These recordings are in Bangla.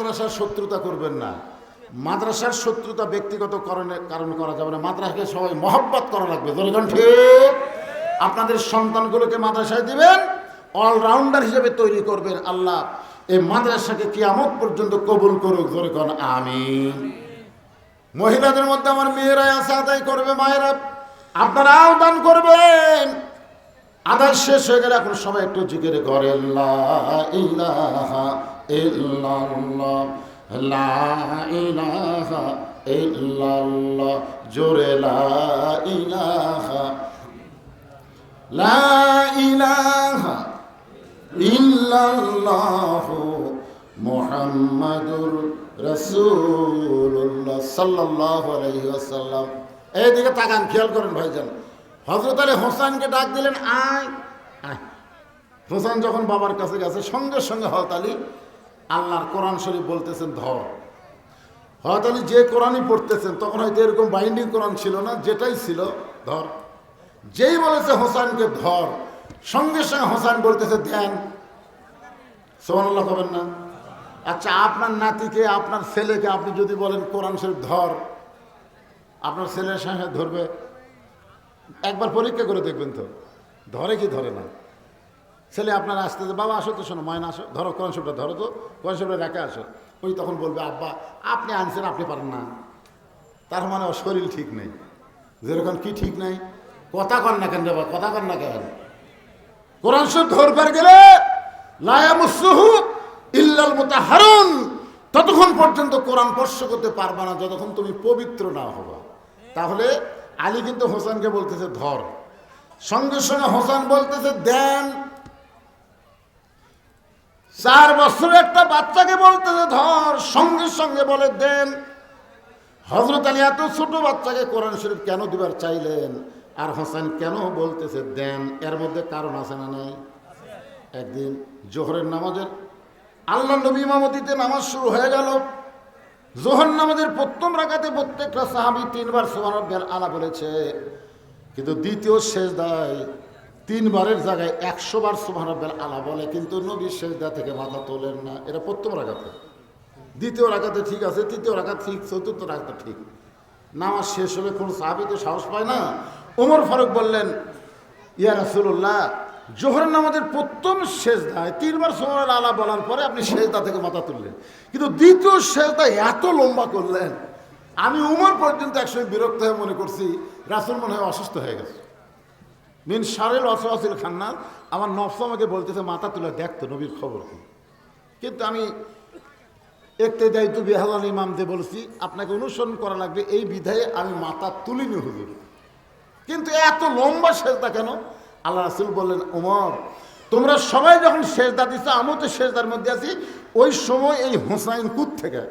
মাদ্রাসার শত্রুতা করবেন না। মাদ্রাসার শত্রুতা ব্যক্তিগত কারণে কারণে করা যাবে না। মাদ্রাসাকে সবাই মহব্বত করা লাগবে। জনগণ ঠিক? আপনাদের সন্তানগুলোকে মাদ্রাসায় দিবেন অলরাউন্ডার হিসেবে তৈরি করবেন। আল্লাহ এই মাদ্রাসাকে কিয়ামত পর্যন্ত কবুল করুক। জোরে আমি মহিলাদের মধ্যে আমার মেয়েরা আছে, আদায় করবে, মায়েরা আপনারাও দান করবেন। আদায় শেষ হয়ে গেলে এখন সবাই একটু জিজ্ঞেস করে জোরে মুহাম্মাদুর রাসূলুল্লাহ সাল্লাল্লাহু আলাইহি ওয়াসাল্লাম। এইদিকে তাকান, খেয়াল করেন ভাইজান। হযরত আলী হোসেনকে ডাক দিলেন, আয় হোসেন যখন বাবার কাছে গেছে, সঙ্গে সঙ্গে হযরত আলী আল্লাহর কোরআন শরীফ বলতেছেন, ধর। হয়তো আলী যে কোরআনই পড়তেছেন, তখন হয়তো এরকম বাইন্ডিং কোরআন ছিল না, যেটাই ছিল, ধর। যেই বলেছে হোসেনকে ধর। সঙ্গে সঙ্গে হোসেন বলতেছে, ধ্যান। সোমানুল্লাহ কবেন না? আচ্ছা আপনার নাতিকে, আপনার ছেলেকে আপনি যদি বলেন কোরআন শরীফ ধর, আপনার ছেলের সঙ্গে ধরবে একবার পরীক্ষা করে দেখবেন তো। ধরে কি ধরে না। ছেলে আপনার আসতে বাবা আসো তো শোনো, ময়না আসো। ধরো শরীফটা ধরো তো শরীফটা রেখে আসো। ওই তখন বলবে, আব্বা, আপনি আনছেন, আপনি পারেন না। তার মানে ওর শরীর ঠিক নেই। যেরকম কি ঠিক নেই? কথা কর না কেন বাবা, কথা কর না কেন? কোরআন ধরবার গেলে ইল্লাল মুতাহারুন। ততক্ষণ পর্যন্ত কোরআন স্পর্শ করতে পারবা না, যতক্ষণ তুমি পবিত্র না হবা। তাহলে আলী কিন্তু হোসেনকে বলতেছে, ধর। সঙ্গে সঙ্গে হোসেন বলতেছে, দেন। চার বছরের একটা বাচ্চাকে বলতেছে, ধর। সঙ্গে সঙ্গে বলে, দেন। হজরত আলী এত ছোট বাচ্চাকে কোরআন শরীফ কেন দিবার চাইলেন? আর হোসেন কেন বলতেছে, দেন। এর মধ্যে কারণ আছে না নাই? একদিন জোহরের নামাজের, আল্লাহ নবী ইমামতিতে নামাজ শুরু হয়ে গেল। জোহর নামাজের প্রথম রাখাতে প্রত্যেকটা সাহাবি তিনবার সোমান রব্বের আলা বলেছে, কিন্তু দ্বিতীয় শেষ দায় তিনবারের জায়গায় একশো বার রব্বের আলা বলে, কিন্তু নবী শেষ দা থেকে মাথা তোলেন না। এটা প্রথম রাখাতে দ্বিতীয় রাখাতে ঠিক আছে, তৃতীয় রাখাত ঠিক, চতুর্থ রাখাতে ঠিক। নামাজ শেষ হলে কোন সাহাবি তো সাহস পায় না। ওমর ফারুক বললেন, ইয়া রাসুল্লাহ জোহরের নামাজের প্রথম শেষদায় তিনবার সময় আলা বলার পরে আপনি শেষদা থেকে মাথা তুললেন। কিন্তু দ্বিতীয় শেষদা এত লম্বা করলেন, আমি উমর পর্যন্ত একসময় বিরক্ত হয়ে মনে করছি, রাসুল মনে হয় অসুস্থ হয়ে গেছে। মিন সারেল অসওয়াসিল খান্নার আমার নফস আমাকে বলতেছে, মাথা তুলে দেখতো নবীর খবর কি? কিন্তু আমি একতে দায়িত্ব বেহালাল ইমামদের বলছি, আপনাকে অনুসরণ করা লাগবে, এই বিধায়ে আমি মাথা তুলিনি হুজুর। কিন্তু এত লম্বা সেজদা কেন? আল্লাহ রাসুল বললেন, ওমর, তোমরা সবাই যখন সেজদা দিচ্ছ আমিও তো সেজদার মধ্যে আছি। ওই সময় এই হোসাইন কুদ থেকে,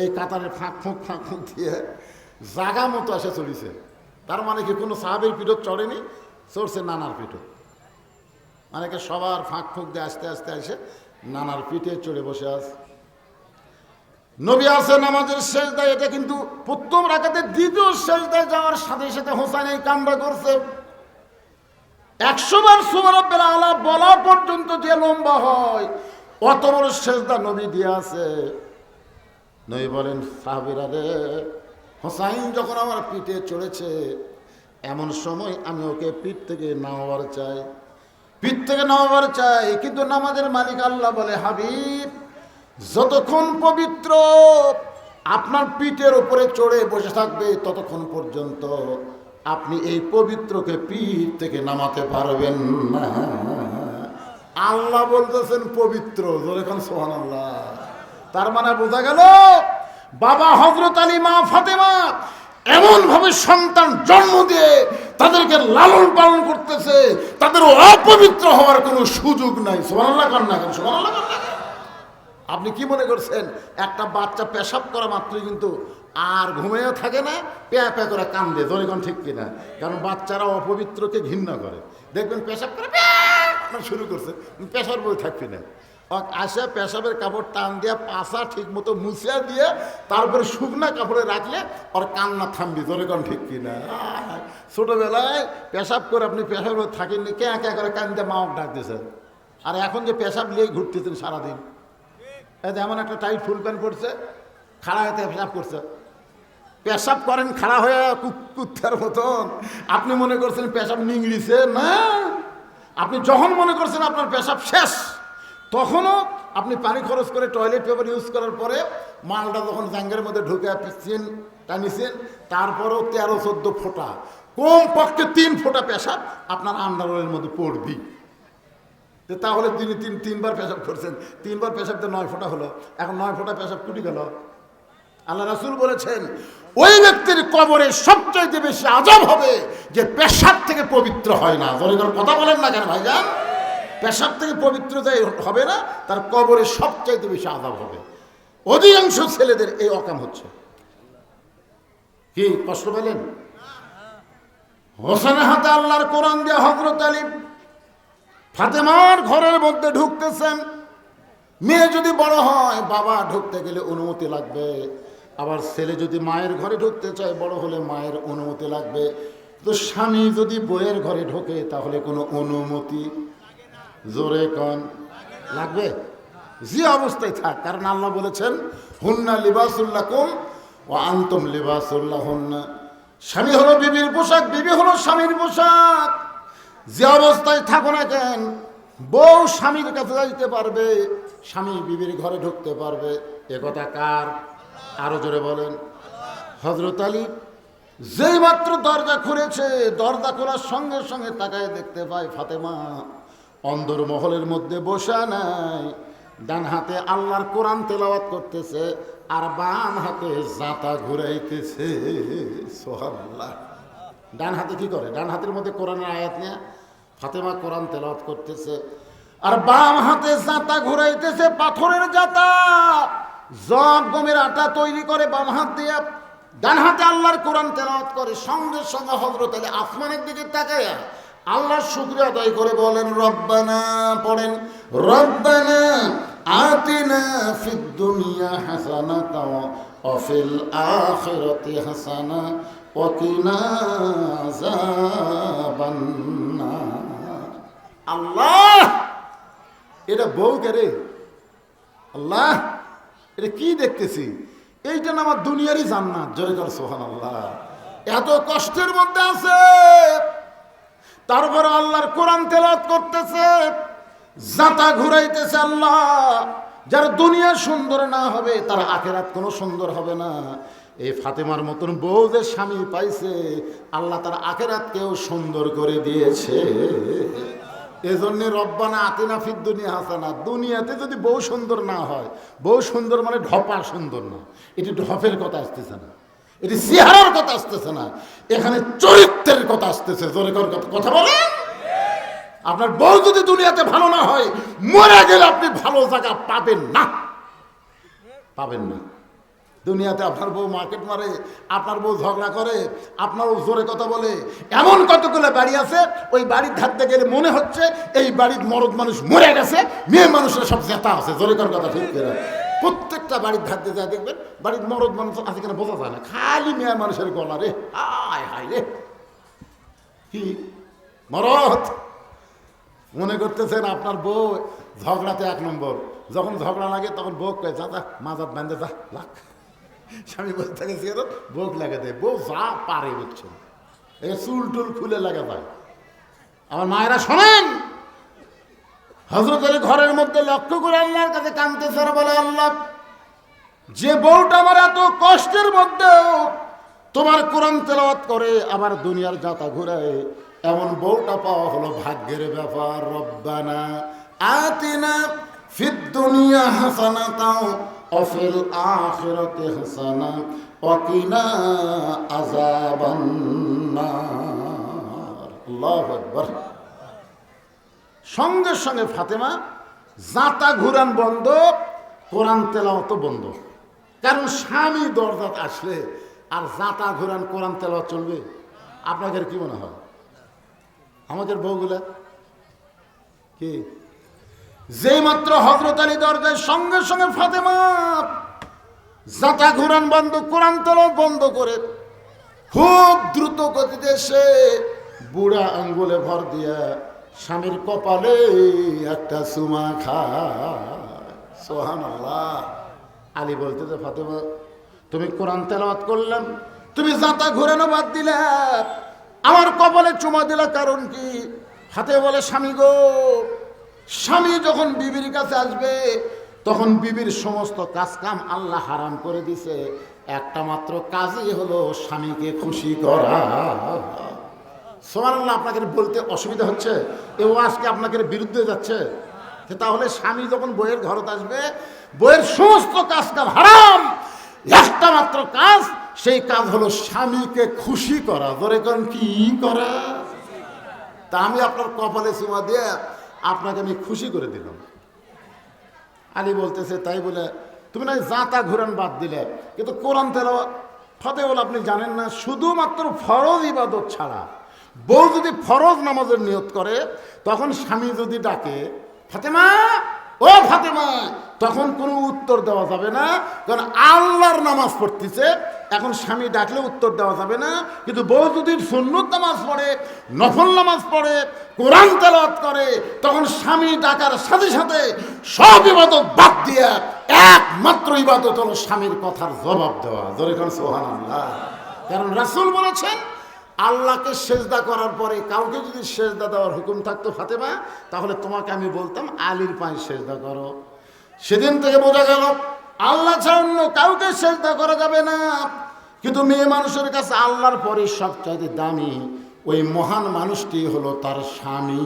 এই কাতারে ফাঁক, ফুঁক ফাঁক, ফুঁক দিয়ে জাগা মতো এসে চলিছে। তার মানে কি কোনো সাহাবের পিঠত চড়েনি? চড়ছে নানার পিঠত। মানে কি সবার ফাঁক, ফুঁক দিয়ে আস্তে আস্তে এসে নানার পিঠে চড়ে বসে আছে। নবী আসে নামাজের শেষ দেয় এটা কিন্তু প্রথম রাখাতে দ্বিতীয় শেষ দেয় যাওয়ার সাথে সাথে হোসাইন এই কামটা করছে। একশো বার সুমরব্বের আলা বলা পর্যন্ত যে লম্বা হয় অত বড় শেষদা নবী দিয়ে আছে। নবী বলেন, সাহাবিরা রে, হোসাইন যখন আমার পিঠে চড়েছে, এমন সময় আমি ওকে পিঠ থেকে নামাবার চাই। পিঠ থেকে নামাবার চাই, কিন্তু নামাজের মালিক আল্লাহ বলে, হাবিব, যতক্ষণ পবিত্র আপনার পিঠের উপরে চড়ে বসে থাকবে ততক্ষণ পর্যন্ত আপনি এই পবিত্রকে পীর থেকে নামাতে পারবেন না। আল্লাহ বলতেছেন পবিত্র যখন সোহান আল্লাহ তার মানে বোঝা গেল, বাবা হজরত আলী, মা ফাতেমা এমন ভাবে সন্তান জন্ম দিয়ে তাদেরকে লালন পালন করতেছে তাদের অপবিত্র হওয়ার কোনো সুযোগ নাই। সোহান আল্লাহ কান্না কেন? সোহান আল্লাহ কান্না কেন? আপনি কি মনে করছেন, একটা বাচ্চা পেশাব করা মাত্রই কিন্তু আর ঘুমিয়েও থাকে না, প্যা প্যা করে কান্দে, জনগণ ঠিক কিনা। কারণ বাচ্চারা অপবিত্রকে ঘৃণা করে। দেখবেন পেশাব করে প্যা শুরু করছে পেশার বই থাকবি না আসে পেশাবের কাপড় টান দিয়ে পাশা ঠিক মতো মুছিয়া দিয়ে তারপরে শুকনা কাপড়ে রাখলে ওর কান্না থামবি, জনগণ ঠিক কিনা। ছোটবেলায় পেশাব করে আপনি পেশাব থাকেননি কে কে করে কান্দে মাওক ডাক দিয়েছেন আর এখন যে পেশাব নিয়েই ঘুরতেছেন সারাদিন যে এমন একটা টাইট ফুল প্যান্ট পড়ছে খাড়া হয়ে পেশাব করছে। পেশাব করেন, খাড়া হয়ে কুত্তার মতন। আপনি মনে করছেন পেশাব নিংড়িছে? না। আপনি যখন মনে করছেন আপনার পেশাব শেষ, তখনও আপনি পানি খরচ করে টয়লেট পেপার ইউজ করার পরে মালটা যখন জাঙ্গের মধ্যে ঢুকে পিছিয়েন টানিছেন, তারপরেও তেরো, চোদ্দ ফোঁটা। কম পক্ষে তিন ফোঁটা পেশাব আপনার আন্ডারওয়ের মধ্যে পড়বি। যে তাহলে তিনি তিন, তিনবার পেশাব করছেন। তিনবার পেশাবতে নয় ফোঁটা হলো। এখন নয় ফোঁটা পেশাব টুটি গেল। আল্লাহ রাসুল বলেছেন ওই ব্যক্তির কবরে সবচাইতে বেশি আজব হবে যে পেশাব থেকে পবিত্র হয় না। জোরে করে কথা বলেন না কেন ভাইজান? পেশাব থেকে পবিত্র যে হবে না, তার কবরে সবচাইতে বেশি আজাব হবে। অধিকাংশ ছেলেদের এই অকাম হচ্ছে। কি কষ্ট পেলেন হোসেন হাতে আল্লাহর কোরআন দিয়ে হজরত আলী ফাতেমার ঘরের মধ্যে ঢুকতেছেন। মেয়ে যদি বড় হয়, বাবা ঢুকতে গেলে অনুমতি লাগবে। আবার ছেলে যদি মায়ের ঘরে ঢুকতে চায়, বড় হলে মায়ের অনুমতি লাগবে। তো স্বামী যদি বইয়ের ঘরে ঢোকে, তাহলে কোনো অনুমতি জোরে কন। লাগবে? যে অবস্থায় থাক, কারণ আল্লাহ বলেছেন, হুন্না লিবাসুল্লাহ কুম ও আন্তম লিবাসুল্লাহ হুন্না স্বামী হলো বিবির পোশাক, বিবি হলো স্বামীর পোশাক। যে অবস্থায় থাকো না কেন, বউ স্বামীর কাছে যাইতে পারবে, স্বামী বিবির ঘরে ঢুকতে পারবে। একথা কার? আরও জোরে বলেন। হজরত আলী যেই মাত্র দরজা খুলেছে, দরজা খোলার সঙ্গে সঙ্গে তাকায় দেখতে পায় ফাতেমা। অন্দর মহলের মধ্যে বসা নাই, ডান হাতে আল্লাহর কোরআন তেলাওয়াত করতেছে আর বাম হাতে জাতা ঘুরাইতেছে। সোহাল্লাহ ডান হাতে কি করে? ডান হাতের মধ্যে কোরআনের আয়াত নিয়ে ফাতেমা কোরআন তেলাওয়াত করতেছে। আর বাম হাতে জাতা ঘুরাইতেছে পাথরের জাতা জব গমের আটা তৈরি করে বাম হাত দিয়ে ডান হাতে আল্লাহর কোরআন তেলাওয়াত করে, সঙ্গে সঙ্গে হজরত আলী আসমানের দিকে তাকায় আল্লাহর শুক্রিয়া আদায় করে বলেন, রব্বানা, পড়েন, রব্বানা আতিনা ফিদ দুনিয়া হাসানাতা ওয়া ফিল আখিরাতি হাসানা ওয়া কিনা আযাবান আল্লাহ! এটা বউ কে রে। আল্লাহ! এটা কি দেখতেছি? এইটা না আমার দুনিয়ারই জান্নাত। জয় সোহান আল্লাহ এত কষ্টের মধ্যে আছে। তারপরে আল্লাহর কোরআন তেলাত করতেছে। জাতা ঘুরাইতেছে আল্লাহ। যার দুনিয়া সুন্দর না হবে, তার আখেরাত কোনো সুন্দর হবে না। এই ফাতেমার মতন বউ যে স্বামী পাইছে, আল্লাহ তার আখেরাতকেও সুন্দর করে দিয়েছে। এজন্য রব্বানা আতিনা ফির দুনিয়া হাসানা। দুনিয়াতে যদি বউ সুন্দর না হয়, বউ সুন্দর মানে ঢপা সুন্দর না। এটি ঢপের কথা আসতেছে না। এটি চেহারার কথা আসতেছে না। এখানে চরিত্রের কথা আসতেছে। জোরে কথা- কথা বলেন। আপনার বউ যদি দুনিয়াতে ভালো না হয়, মরে গেলে আপনি ভালো জায়গা পাবেন না। পাবেন না। দুনিয়াতে আপনার বউ মার্কেট মারে, আপনার বউ ঝগড়া করে, আপনার বউ জোরে কথা বলে, এমন কতগুলো বাড়ি আছে, ওই বাড়ির ধারতে গেলে মনে হচ্ছে এই বাড়ির মরদ মানুষ মরে গেছে, মেয়ে মানুষের সব জেতা আছে, জোরে কর কথা ঠিক করে প্রত্যেকটা বাড়ির ধারতে যা দেখবেন বাড়ির মরদ মানুষ আছে কিনা বোঝা যায় না, খালি মেয়ে মানুষের গলা রে, হায় হায় রে। কি মরদ? মনে করতেছেন আপনার বউ ঝগড়াতে এক নম্বর, যখন ঝগড়া লাগে তখন বউ কয়ে যা যা, মাজাত বান্ধে যা, লাখ। স্বামী বসে থাকে সে বউক লাগে দেয়, বউ যা পারে বুঝছেন এই চুল টুল খুলে লাগে যায় আমার মায়েরা শোনেন হজরত আলী ঘরের মধ্যে লক্ষ্য করে আল্লাহর কাছে কানতেছে আর বলে, আল্লাহ, যে বউটা আমার এত কষ্টের মধ্যেও তোমার কোরআন তেলাওয়াত করে আবার দুনিয়ার যাতা ঘুরায় এমন বউটা পাওয়া হলো ভাগ্যের ব্যাপার। রব্বানা আতিনা ফিদ দুনিয়া হাসানাতাও অফিল আখিরাতি হাসানা ওয়াকিনা আযাবান নার। আল্লাহু আকবার। সঙ্গে সঙ্গে ফাতেমা জাতা ঘুরান বন্ধ, কোরআন তেলাওয়াত বন্ধ। কারণ স্বামী দরজাত আসলে আর জাতা ঘুরান কোরআন তেলাওয়াত চলবে। আপনাদের কি মনে হয়? আমাদের বউগুলা? কি? যেই মাত্র হজরত আলী দরজায় সঙ্গে সঙ্গে ফাতেমা জাতা ঘুরান বন্ধ, কোরআন তেলাওয়াত বন্ধ করে খুব দ্রুত গতিতে সে বুড়া আঙ্গুলে ভর দিয়া স্বামীর কপালে একটা সুমা খায়। সোহান আলী বলতে যে, ফাতেমা, তুমি কোরআন তেলাওয়াত করলেন তুমি জাতা ঘুরানো বাদ দিলে? আমার কপালে চুমা দিলা কারণ কি? হাতে বলে, স্বামী গো স্বামী যখন বিবির কাছে আসবে, তখন বিবির সমস্ত কাজ কাম আল্লাহ হারাম করে দিছে। একটা মাত্র কাজই হলো স্বামীকে খুশি করা। সোমান আল্লাহ আপনাকে বলতে অসুবিধা হচ্ছে? এ আজকে আপনাকে বিরুদ্ধে যাচ্ছে? তাহলে স্বামী যখন বইয়ের ঘরত আসবে, বইয়ের সমস্ত কাজ কাম হারাম। একটা মাত্র কাজ, সেই কাজ হলো স্বামীকে খুশি করা। ধরে কোন কি করা? তা আমি আপনার কপালে সীমা দিয়ে আপনাকে আমি খুশি করে দিলাম। আলী বলতেছে, তাই বলে, তুমি না জাঁতা ঘুরান বাদ দিলে। কিন্তু কোরআন তেল ফতেবল আপনি জানেন না, শুধুমাত্র ফরজ ইবাদত ছাড়া। বউ যদি ফরজ নামাজের নিয়ত করে, তখন স্বামী যদি ডাকে, ফাতেমা, ও ফাতেমা তখন কোনো উত্তর দেওয়া যাবে না। কারণ আল্লাহর নামাজ পড়তেছে এখন স্বামী ডাকলে উত্তর দেওয়া যাবে না, কিন্তু বউ যদি সুন্নত নামাজ পড়ে, নফল নামাজ পড়ে, কোরআন তেলাওয়াত করে, তখন স্বামী ডাকার সাথে সাথে সব ইবাদত বাদ দিয়ে একমাত্র ইবাদত হলো স্বামীর কথার জবাব দেওয়া। জোরে খান সোহান আল্লাহ কারণ রাসূল বলেছেন, আল্লাহকে সেজদা করার পরে কাউকে যদি সেজদা দেওয়ার হুকুম থাকতো ফাতেমা, তাহলে তোমাকে আমি বলতাম, আলীর পায়ে সেজদা করো। সেদিন থেকে বোঝা গেল, আল্লাহ ছাড়া অন্য কাউকে সেজদা করা যাবে না। কিন্তু মেয়ে মানুষের কাছে আল্লাহর পরে সবচাইতে দামি ওই মহান মানুষটি হলো তার স্বামী।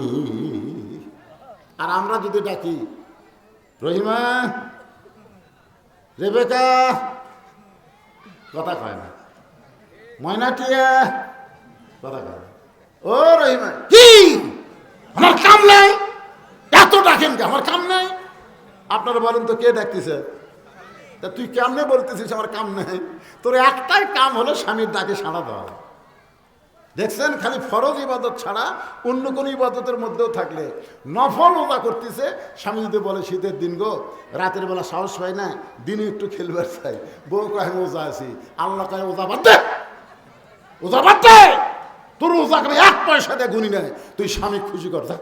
আর আমরা যদি ডাকি, রহিমা, রেবেকা, কথা কয় না। ময়নাটিয়া, কথা কয় ও রহিমা, কি? আমার কাম নাই? এত ডাকেন কে? আমার কাম নাই? আপনারা বলেন তো কে ডাকতেছে? তা তুই কেমনে বলতেছিস আমার কাম নাই? তোর একটাই কাম হলো স্বামীর ডাকে সাড়া দেওয়া। দেখছেন? খালি ফরজ ইবাদত ছাড়া অন্য কোনো ইবাদতের মধ্যেও থাকলে নফল ওজা করতেছে। স্বামী যদি বলে, শীতের দিন গো, রাতের বেলা সাহস পাই না? দিনে একটু খেলবার চাই। বউ আমি ওজা আছি। আল্লাহ কয় ওজা বাদ দে। ওজা বাদ দে। তোর ওজা করে এক পয়সা দিয়ে গুনি নেয়। তুই স্বামী খুশি কর, যা।